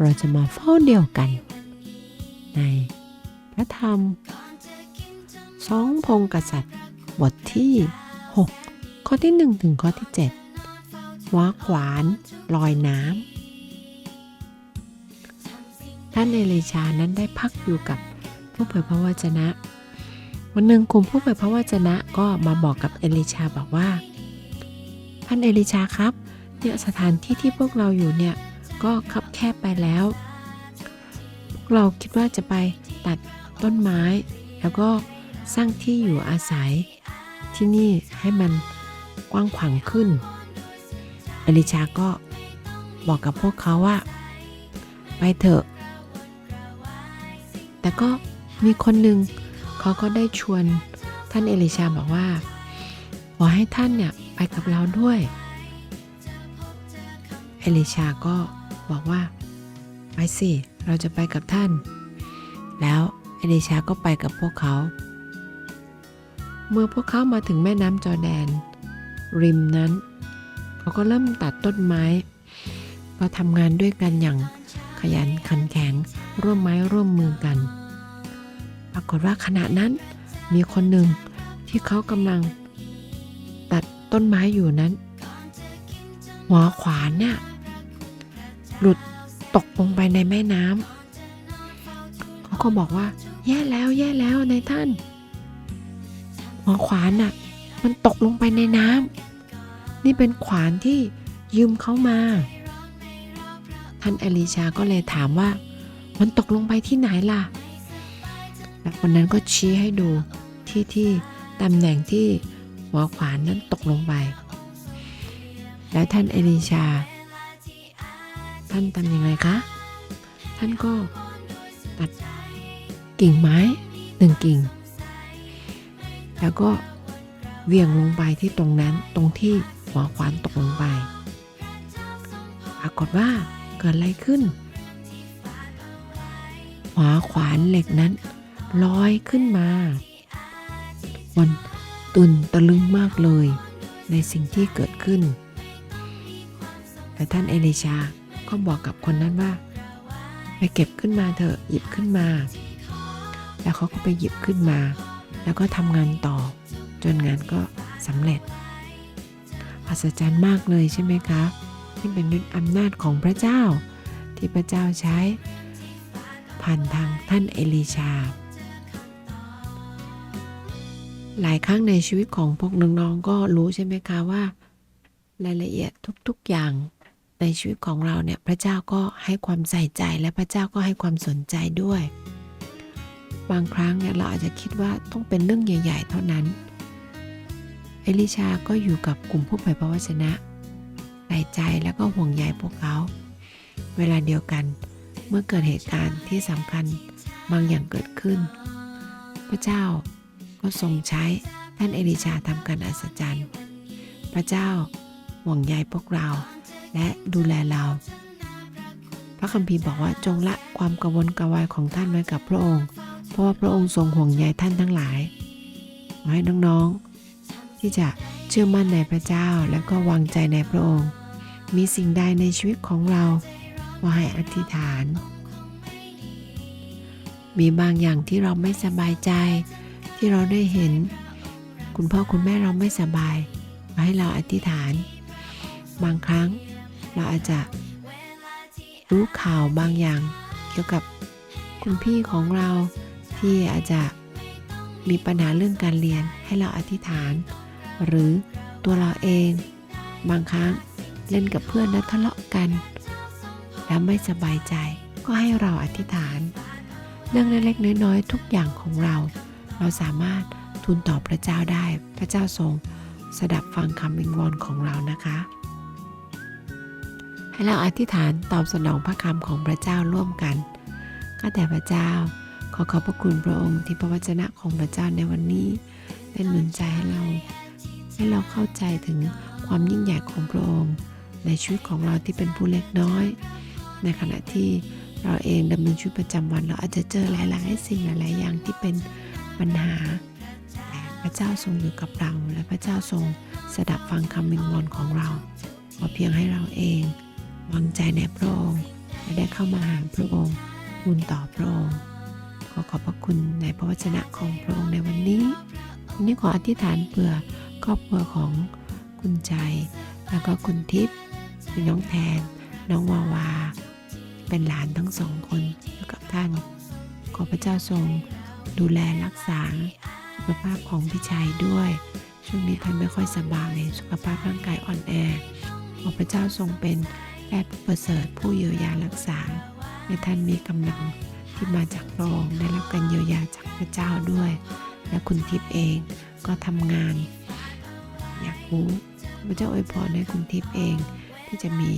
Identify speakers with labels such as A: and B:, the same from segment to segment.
A: เราจะมาเฝ้าเดียวกัน ในพระธรรมสองพงศ์กษัตริย์ บทที่ 6 ข้อที่ 1 ถึงข้อที่ 7ว้าขวานลอยน้ำท่านเอลิชานั้นได้พักอยู่กับผู้เผยพระวจนะ วันหนึ่งกลุ่มผู้เผยพระวจนะก็มาบอกกับเอลิชาบอกว่าท่านเอลิชาครับเนี่ยสถานที่ที่พวกเราอยู่เนี่ยก็คับ แคบไปแล้ว เราคิดว่าจะไปตัดต้นไม้ แล้วก็สร้างที่อยู่อาศัย ที่นี่ให้มันกว้างขวางขึ้น อลิชาก็บอกกับพวกเขาว่า ไปเถอะ แต่ก็มีคนหนึ่งเขาก็ได้ชวนท่านเอลิชาบอกว่า ขอให้ท่านเนี่ยไปกับเราด้วย เอลิชาก็ บอกว่า ไปสิ เราจะไปกับท่าน แล้วเอลิชาก็ไปกับพวกเขา เมื่อพวกเขามาถึงแม่น้ำจอแดน ริมนั้น เขาก็เริ่มตัดต้นไม้ ก็ทำงานด้วยกันอย่างขยันขันแข็ง ร่วมไม้ร่วมมือกัน ปรากฏว่าขณะนั้นมีคนหนึ่งที่เขากำลังตัดต้นไม้อยู่นั้นหัวขวานเนี่ย หลุดตกลงไปในแม่น้ำเขาก็บอกว่า แย่แล้วแย่แล้วนายท่านหัวขวานน่ะ มันตกลงไปในน้ำนี่เป็นขวานที่ยืมเขามา ท่านเอลิชาก็เลยถามว่า มันตกลงไปที่ไหนล่ะแล้วคนนั้นก็ชี้ให้ดูที่ที่ตำแหน่งที่หัวขวานนั้นตกลงไป แล้วท่านเอลิชา ท่านทำยังไงคะ ท่านก็ตัดกิ่งไม้หนึ่งกิ่ง แล้วก็เวียงลงไปที่ตรงนั้นตรงที่หัวขวานตกลงไปปรากฏว่าเกิดอะไรขึ้น หัวขวานเหล็กนั้นลอยขึ้นมามันตื่นตะลึงมากเลยในสิ่งที่เกิดขึ้นแต่ท่านเอลิชา ก็บอกกับคนนั้นว่า ไปเก็บขึ้นมาเถอะหยิบขึ้นมา แล้วเขาก็ไปหยิบขึ้นมา แล้วก็ทำงานต่อ จนงานก็สำเร็จอัศจรรย์มากเลยใช่ไหมคะที่เป็นฤทธิ์อำนาจของพระเจ้า ที่พระเจ้าใช้ ผ่านทางท่านเอลิชา หลายครั้งในชีวิตของพวกน้องๆก็รู้ใช่ไหมคะว่า รายละเอียดทุกๆอย่าง ในชีวิตของเราเนี่ยพระเจ้าก็ให้ความใส่ใจและพระเจ้าก็ให้ความสนใจด้วย บางครั้งเนี่ยเราอาจจะคิดว่าต้องเป็นเรื่องใหญ่ ๆ เท่านั้น เอลิชาก็อยู่กับกลุ่มผู้เผยพระวจนะใส่ใจแล้วก็ห่วงใยพวกเขา เวลาเดียวกันเมื่อเกิดเหตุการณ์ที่สำคัญบางอย่างเกิดขึ้น พระเจ้าก็ทรงใช้ท่านเอลิชาทำการอัศจรรย์ พระเจ้าห่วงใยพวกเรา และดูแลเรา พระคัมภีร์บอกว่าจงละความกังวลกระวายของท่านไว้กับพระองค์ เพราะว่าพระองค์ทรงห่วงใยท่านทั้งหลายขอให้น้องๆ ที่จะเชื่อมั่นในพระเจ้าและก็วางใจในพระองค์ มีสิ่งใดในชีวิตของเราว่าให้อธิษฐาน มีบางอย่างที่เราไม่สบายใจที่เราได้เห็น คุณพ่อคุณแม่เราไม่สบายขอให้เราอธิษฐาน บางครั้ง เราอาจจะรู้ข่าวบางอย่างเกี่ยวกับคุณพี่ของเราที่อาจจะมีปัญหาเรื่องการเรียนให้เราอธิษฐาน หรือตัวเราเอง บางครั้งเล่นกับเพื่อนแล้วทะเลาะกัน แล้วไม่สบายใจก็ให้เราอธิษฐาน เรื่องเล็กๆน้อยๆทุกอย่างของเรา เราสามารถทูลต่อพระเจ้าได้ พระเจ้าทรงสดับฟังคำวิงวอนของเรานะคะ ให้เราอธิษฐานตอบสนองพระคำของพระเจ้าร่วมกันก็แต่พระเจ้า ขอขอบพระคุณพระองค์ที่พระวจนะของพระเจ้าในวันนี้ได้หนุนใจให้เรา ให้เราเข้าใจถึงความยิ่งใหญ่ของพระองค์ ในชีวิตของเราที่เป็นผู้เล็กน้อย ในขณะที่เราเองดำเนินชีวิตประจำวัน เราอาจจะเจอหลายๆสิ่งหลายๆอย่างที่เป็นปัญหาแต่พระเจ้าทรงอยู่กับเรา และพระเจ้าทรงสดับฟังคำวิงวอนของเราขอเพียงให้เราเอง วางใจในพระองค์และได้เข้ามาหาพระองค์ทูลต่อพระองค์ขอขอบพระคุณในพระวจนะของพระองค์ในวันนี้วันนี้ขออธิษฐานเผื่อครอบครัวของคุณใจ แล้วก็คุณทิพย์มีน้องแทน น้องวาวา เป็นหลานทั้งสองคนอยู่กับท่าน ขอพระเจ้าทรงดูแลรักษาสุขภาพของพี่ชัยด้วย ช่วงนี้ท่านไม่ค่อยสบายสุขภาพร่างกายอ่อนแอขอพระเจ้าทรงเป็น แพทย์ผู้ประเสริฐผู้เยียวยารักษาให้ท่านมีกำลังที่มาจากพรองได้รับการเยียวยาจากพระเจ้าด้วย และคุณทิพย์เองก็ทำงาน อยากรู้พระเจ้าอวยพรให้คุณทิพย์เอง ที่จะมี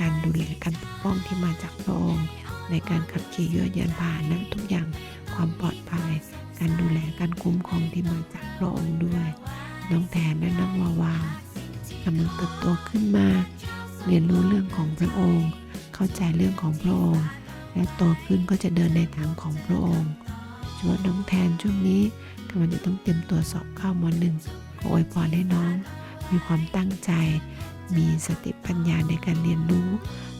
A: การดูแลการปกป้องที่มาจากพระองค์ในการขับขี่ยวดยานพาหนะทุกอย่างความปลอดภัย การดูแลการคุ้มครองที่มาจากพระองค์ด้วย น้องแทนและน้องวาวากำลังเติบโตขึ้นมา เรียนรู้เรื่องของพระองค์ เข้าใจเรื่องของพระองค์ และโตขึ้นก็จะเดินในทางของพระองค์ชวนน้องแทนช่วงนี้กำลังจะต้องเตรียมตัวสอบเข้ามหนึ่งขออวยพรให้น้อง มีความตั้งใจ มีสติปัญญาในการเรียนรู้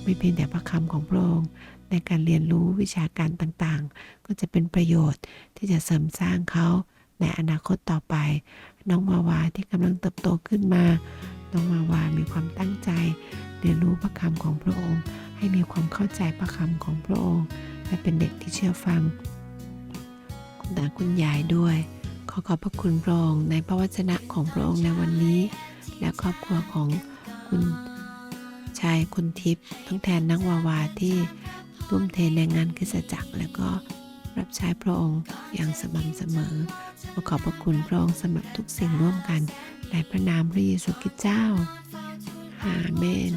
A: ไม่เพียงแต่พระคำของพระองค์ในการเรียนรู้วิชาการต่างๆ ก็จะเป็นประโยชน์ที่จะเสริมสร้างเขาในอนาคตต่อไป น้องวาวาที่กำลังเติบโตขึ้นมา น้องวาวามีความตั้งใจ เรียนรู้พระคำของพระองค์ ให้มีความเข้าใจพระคำของพระองค์ และเป็นเด็กที่เชื่อฟัง คุณตาคุณยายด้วย ขอขอบพระคุณพระองค์ในพระวจนะของพระองค์ในวันนี้ และครอบครัวของคุณชายคุณทิพย์ทั้งแทนนักวาวาที่ร่วมเทในงานคริสจักร และก็รับใช้พระองค์อย่างสม่ำเสมอขอขอบพระคุณพระองค์สำหรับทุกสิ่งร่วมกันในพระนามพระเยซูคริสต์เจ้า อาเมน